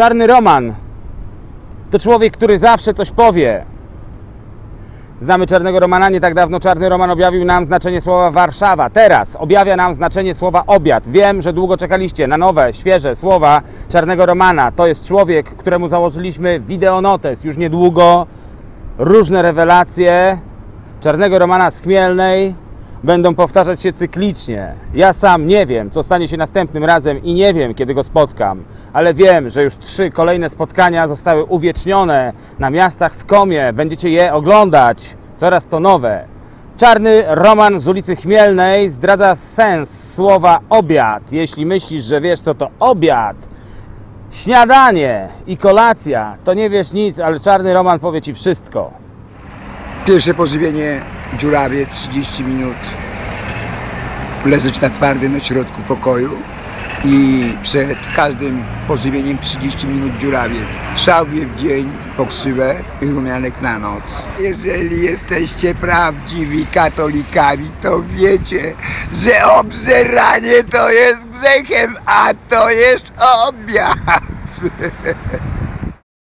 Czarny Roman to człowiek, który zawsze coś powie. Znamy Czarnego Romana nie tak dawno. Czarny Roman objawił nam znaczenie słowa Warszawa. Teraz objawia nam znaczenie słowa obiad. Wiem, że długo czekaliście na nowe, świeże słowa Czarnego Romana. To jest człowiek, któremu założyliśmy wideonotes już niedługo. Różne rewelacje Czarnego Romana z Chmielnej będą powtarzać się cyklicznie. Ja sam nie wiem, co stanie się następnym razem i nie wiem, kiedy go spotkam, ale wiem, że już trzy kolejne spotkania zostały uwiecznione na miastach w Komie. Będziecie je oglądać, coraz to nowe. Czarny Roman z ulicy Chmielnej zdradza sens słowa obiad. Jeśli myślisz, że wiesz, co to obiad, śniadanie i kolacja, to nie wiesz nic, ale Czarny Roman powie ci wszystko. Pierwsze pożywienie dziurawie 30 minut. Leżeć na twardym na środku pokoju i przed każdym pożywieniem 30 minut dziurawie. Szałwie w dzień, pokrzywę i rumianek na noc. Jeżeli jesteście prawdziwi katolikami, to wiecie, że obżeranie to jest grzechem, a to jest obiad.